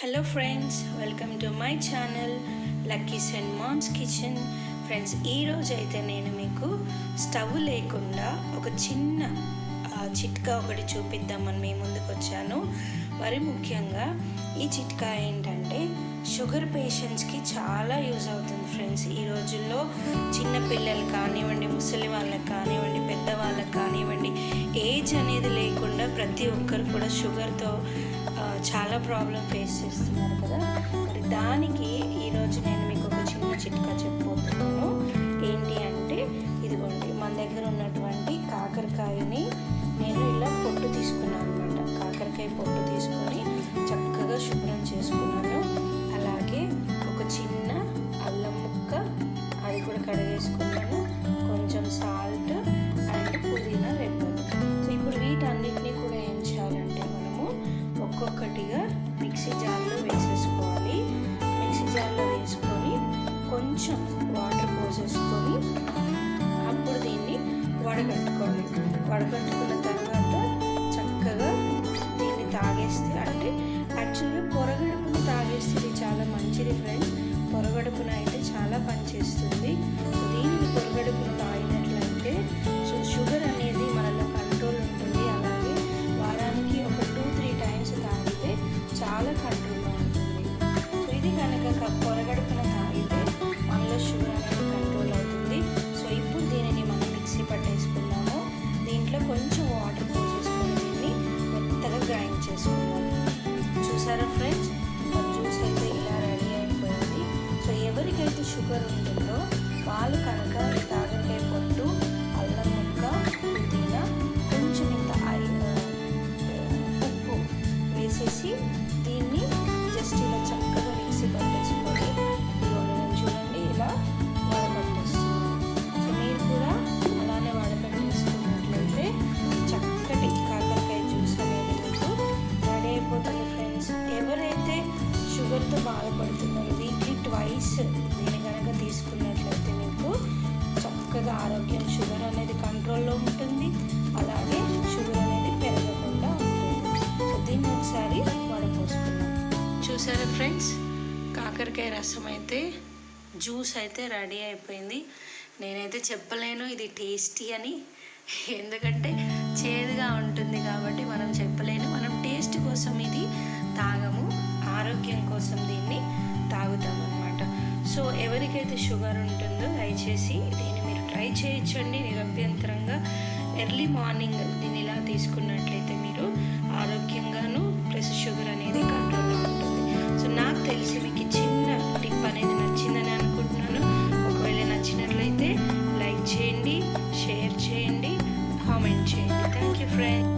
Hello friends welcome to my channel Lucky's and Man's kitchen friends ఈరోజు అయితే నేను మీకు స్టవ్ లేకుండా ఒక చిన్న చిట్కా ఒకటి చూపిద్దామని మీ ముందుకు వచ్చాను. మరి ముఖ్యంగా ఈ చిట్కా ఏంటంటే షుగర్ పేషెంట్స్కి చాలా యూజ్ అవుతుంది ఫ్రెండ్స్ ఈ రోజుల్లో చిన్న పిల్లలు కానివ్వండి ముసలి వాళ్ళకి కానివ్వండి పెద్దవాళ్ళకి కానివ్వండి ఏజ్ అనేది లేకుండా ప్రతి ఒక్కరు కూడా షుగర్తో చాలా ప్రాబ్లం ఫేస్ చేస్తున్నారు కదా. మరి దానికి ఈరోజు నేను మీకు ఒక చిన్న చిట్కా చెప్పబోతున్నాను. ఏంటి అంటే ఇదిగోండి మన దగ్గర ఉన్నటువంటి కాకరకాయని నేను ఇలా పొట్టు తీసుకున్నాను అనమాట కాకరకాయ పొట్టు తీసుకొని చక్కగా శుభ్రం చేసుకున్నాను. అలాగే ఒక చిన్న అల్లం ముక్క అది కూడా కడిగేసుకున్నాను కొంచెం వాటర్ పోసేసుకొని అప్పుడు దీన్ని వడగట్టుకోవాలి వడగట్టుకున్న తర్వాత షుగర్ ఉంటుందో వాళ్ళు కనుక ఈ కొట్టు పొట్టు అల్లం ముక్క పుదీనా కొంచెం ఇంత ఉప్పు వేసేసి దీన్ని జస్ట్ ఇలా చక్కగా మిక్సీ పట్టేసుకొని నేను చూడండి ఇలా వడపట్టేస్తున్నాను సో మీరు కూడా అలానే వడపట్టేసుకున్నట్లయితే చక్కటి కాకరకాయ జ్యూస్ అనేది మీకు రెడీ అయిపోతుంది ఫ్రెండ్స్. ఎవరైతే షుగర్తో బాధపడుతున్నారో వీక్లీ ట్వైస్ తీసుకున్నట్లయితే మీకు చక్కగా ఆరోగ్యం షుగర్ అనేది కంట్రోల్లో ఉంటుంది. అలాగే షుగర్ అనేది పెరగకుండా ఉంటుంది. సో దీన్ని ఒకసారి వడపోసుకుందాం చూసారా ఫ్రెండ్స్? కాకరకాయ రసం అయితే జ్యూస్ అయితే రెడీ అయిపోయింది. నేనైతే చెప్పలేను ఇది టేస్టీ అని. ఎందుకంటే చేదుగా ఉంటుంది కాబట్టి మనం చెప్పలేను. మనం టేస్ట్ కోసం ఇది తాగము ఆరోగ్యం కోసం దీన్ని తాగుతాము. సో ఎవరికైతే షుగర్ ఉంటుందో దయచేసి దీన్ని మీరు ట్రై చేయించండి నిరభ్యంతరంగా ఎర్లీ మార్నింగ్ దీన్ని ఇలా తీసుకున్నట్లయితే మీరు ఆరోగ్యంగాను ప్లస్ షుగర్ అనేది కంట్రోల్లో ఉంటుంది. సో నాకు తెలిసి మీకు చిన్న టిప్ అనేది నచ్చిందని అనుకుంటున్నాను. ఒకవేళ నచ్చినట్లయితే లైక్ చేయండి షేర్ చేయండి కామెంట్ చేయండి. Thank you friend